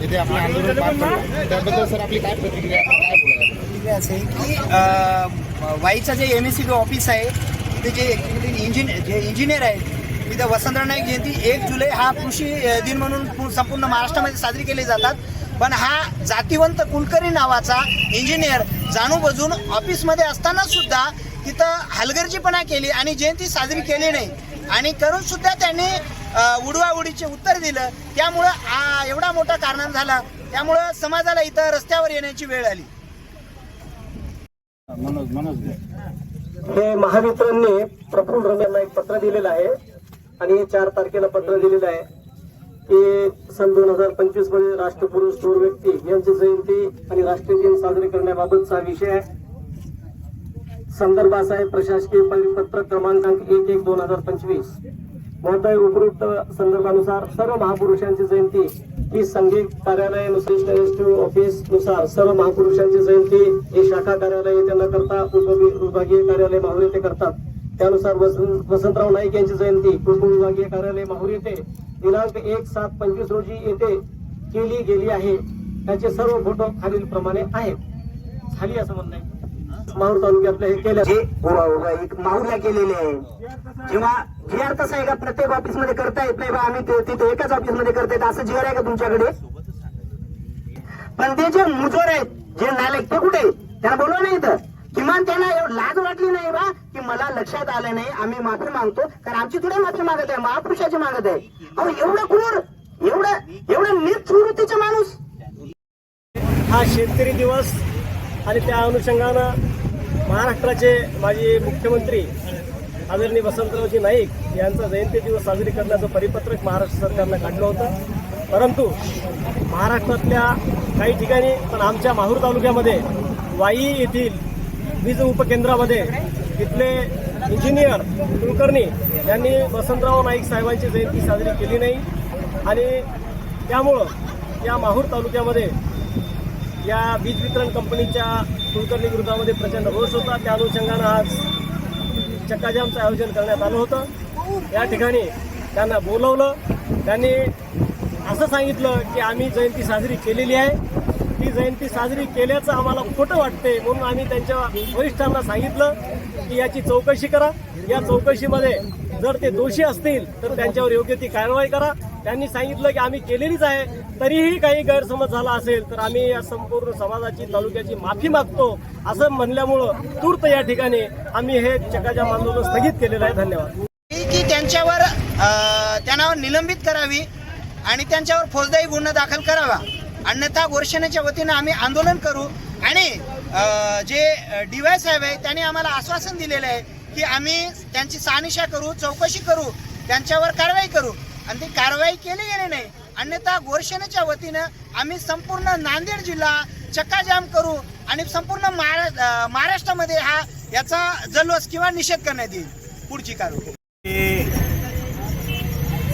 आपलं आंदोलन पार पडलं. त्याबद्दल सर आपली काय प्रतिक्रिया? काय बोलायला असं की वाईचं जे M S C B office आहे तिथे जे इंजिनियर जे इंजिनियर आहेत तिथं वसंतराव नाईक जयंती एक जुलै हा कृषी दिन म्हणून संपूर्ण महाराष्ट्रामध्ये साजरी केले जातात. पण हा जातीवंत कुलकर्णी नावाचा इंजिनियर जाणून बजून ऑफिसमध्ये असताना सुद्धा तिथं हलगर्जीपणा केली आणि जयंती साजरी केली नाही. आणि करून सुद्धा त्यांनी उडवाउडीचे उत्तर दिलं. त्यामुळं आ, एवढा मोठा कारणाम झाला. त्यामुळं समाजाला इथं रस्त्यावर येण्याची वेळ आली. मनोज मनोज दे. हे महावितरणने प्रफुल्ल रम यांना एक पत्र दिलेलं आहे. आणि हे चार तारखेला पत्र दिलेलं आहे की सन दोन हजार पंचवीसमध्ये राष्ट्रपुरुष थोर व्यक्ती यांची जयंती आणि राष्ट्रीय दिन साजरे करण्याबाबतचा विषय आहे. संदर्भ असा आहे प्रशासकीय परिपत्रक क्रमांकांक एक एक दोन हजार पंचवीस. महोदय उपयुक्त संदर्भानुसार सर्व महापुरुषांची जयंती ही संघिक कार्यालय ऑफिसनुसार सर्व महापुरुषांची जयंती ही शाखा कार्यालय त्यांना करता उपवि- विभागीय कार्यालय माहुर येथे करतात. त्यानुसार वसंतराव नाईक यांची जयंती उपविभागीय कार्यालय माहुर येथे दिनांक एक सात पंचवीस रोजी येथे केली गेली आहे. त्याचे सर्व फोटो खालील प्रमाणे आहेत. खाली असं म्हणणं आहे. माहूर तालुक्यातलं हे केलं. जे एक माऊला केलेले आहे. जेव्हा जी आर तसा आहे का प्रत्येक ऑफिसमध्ये करता येत नाही बा आम्ही ते- तिथे एकाच ऑफिसमध्ये करता येत असं जी आर आहे का तुमच्याकडे? पण ते जे मुजोर आहेत जे नालायक ते कुठे? त्यांना बोलवा नाही इथं. किमान त्यांना एवढं लाज वाटली नाही बा की मला लक्षात आलं नाही आम्ही माफी मागतो. कारण आमची थोडी माफी मागत आहे महापुरुषाची मागत आहे. अहो एवढं क्रूर एवढं एवढं निर्वृत्तीचा माणूस. हा शेतकरी दिवस आणि त्या अनुषंगानं महाराष्ट्राचे माजी मुख्यमंत्री आदरणीय वसंतरावजी नाईक यांचा जयंती दिवस साजरी करण्याचं परिपत्रक महाराष्ट्र सरकारनं काढलं होतं. परंतु महाराष्ट्रातल्या काही ठिकाणी पण आमच्या माहूर तालुक्यामध्ये वाई येथील वीज उपकेंद्रामध्ये तिथले इंजिनियर कुलकर्णी यांनी वसंतराव नाईक साहेबांची जयंती साजरी केली नाही. आणि त्यामुळं या माहूर तालुक्यामध्ये या वीज वितरण कंपनीच्या कुलकर्णी विरोधामध्ये प्रचंड रोष होता. त्या अनुषंगानं आज चक्काजामचं आयोजन करण्यात आलं होतं. या ठिकाणी त्यांना बोलवलं. त्यांनी असं सांगितलं की आम्ही जयंती साजरी केलेली आहे. ती जयंती साजरी केल्याचं आम्हाला खोटं वाटते म्हणून आम्ही त्यांच्या वरिष्ठांना सांगितलं की याची चौकशी करा. या चौकशीमध्ये जर ते दोषी असतील तर त्यांच्यावर योग्य ती कारवाई करा. त्यांनी सांगितलं की आम्ही केलेलीच आहे. तरीही काही गैरसमज झाला असेल तर आम्ही या संपूर्ण समाजाची तालुक्याची माफी मागतो असं म्हणल्यामुळं तूर्त या ठिकाणी आम्ही हे चकाजाम आंदोलन स्थगित केलेलं आहे. धन्यवाद. की त्यांच्यावर त्यांना निलंबित करावी आणि त्यांच्यावर फौजदारी गुन्हा दाखल करावा. अन्यथा गोरक्षणाच्या वतीनं आम्ही आंदोलन करू आणि जे डी वाय साहेब आहे त्यांनी आम्हाला आश्वासन दिलेलं आहे की आम्ही त्यांची सानिशा करू चौकशी करू त्यांच्यावर कारवाई करू. आणि ती कारवाई केली गेली नाही अन्यथा गोरसेनेच्या वतीनं आम्ही संपूर्ण नांदेड जिल्हा चक्काजाम करू आणि संपूर्ण महारा महाराष्ट्रामध्ये हा याचा जल्लोष किंवा निषेध करण्यात येईल. पुढची कारवाई.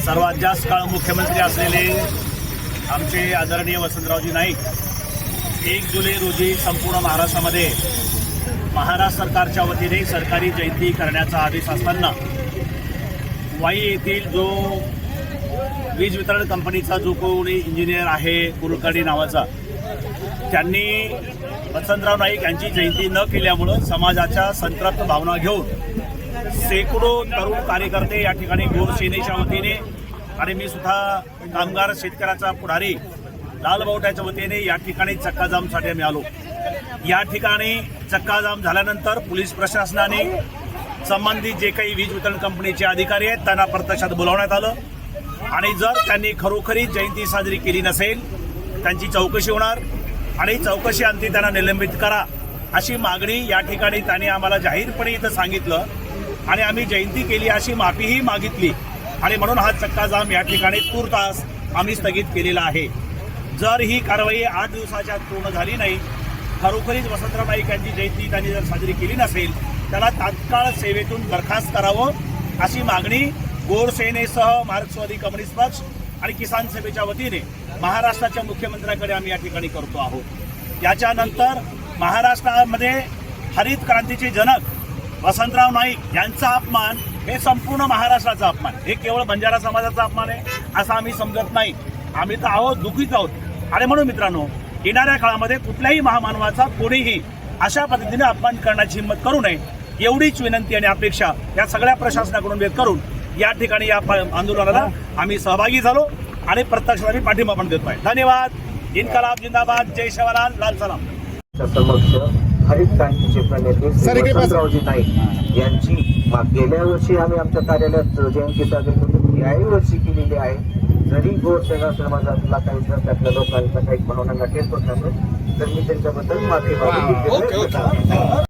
सर्वात जास्त काळ मुख्यमंत्री असलेले आमचे आदरणीय वसंतरावजी नाईक एक जुलै रोजी संपूर्ण महाराष्ट्रामध्ये महाराष्ट्र सरकारच्या वतीने सरकारी जयंती करण्याचा आदेश असताना वाई येथील जो वीज वितरण कंपनीचा जो कोणी इंजिनियर आहे कुलकर्णी नावाचा त्यांनी वसंतराव नाईक यांची जयंती न केल्यामुळं समाजाच्या संतप्त भावना घेऊन शेकडो तरुण कार्यकर्ते या ठिकाणी गोरसेनेच्या वतीने आणि मी सुद्धा कामगार शेतकऱ्याचा पुढारी लालबावट्याच्या वतीने या ठिकाणी चक्काजामसाठी आम्ही आलो. या ठिकाणी चक्काजाम झाल्यानंतर पोलीस प्रशासनाने संबंधित जे काही वीज वितरण कंपनीचे अधिकारी आहेत त्यांना प्रत्यक्षात बोलावण्यात आलं. आणि जर त्यांनी खरोखरी जयंती साजरी केली नसेल त्यांची चौकशी होणार आणि चौकशी अंती त्यांना निलंबित करा अशी मागणी या ठिकाणी त्यांनी आम्हाला जाहीरपणे इथं सांगितलं. आणि आम्ही जयंती केली अशी माफीही मागितली. आणि म्हणून हा चक्काजाम या ठिकाणी तूर्तास आम्ही स्थगित केलेला आहे. जर ही कारवाई आठ दिवसाच्या पूर्ण झाली नाही खरोखरीच वसंतराव नाईक यांची जयंती त्यांनी जर साजरी केली नसेल त्याला तात्काळ सेवेतून बरखास्त करावं अशी मागणी गोरसेनेसह मार्क्सवादी कम्युनिस्ट पक्ष आणि किसान सभेच्या वतीने महाराष्ट्राच्या मुख्यमंत्र्याकडे आम्ही या ठिकाणी करतो आहोत. याच्यानंतर महाराष्ट्रामध्ये हरित क्रांतीचे जनक वसंतराव नाईक यांचा अपमान हे संपूर्ण महाराष्ट्राचा अपमान. हे केवळ बंजारा समाजाचा अपमान आहे असं आम्ही समजत नाही. आम्ही तर आहोत दुखीच आहोत. आणि म्हणून मित्रांनो येणाऱ्या काळामध्ये कुठल्याही महामानवाचा कोणीही अशा पद्धतीने अपमान करण्याची हिंमत करू नये एवढीच विनंती आणि अपेक्षा या सगळ्या प्रशासनाकडून व्यक्त करून या ठिकाणी या आंदोलनाला आम्ही सहभागी झालो आणि प्रत्यक्षात आम्ही पाठिंबा पण देतोय. धन्यवाद. इन्कलाब जिंदाबाद. जय शिवलाल लाल सलाम. समक्ष हरित क्रांतीचे प्रणेते नाईक यांची गेल्या वर्षी आम्ही आमच्या कार्यालयात जयंती साजरी करतो याही वर्षी केलेली आहे. जरी गोसेना समाजातला काही जर त्यातल्या लोकांच्या काही भावना गाठेल होत नसेल तर मी त्यांच्याबद्दल माफी. मागतो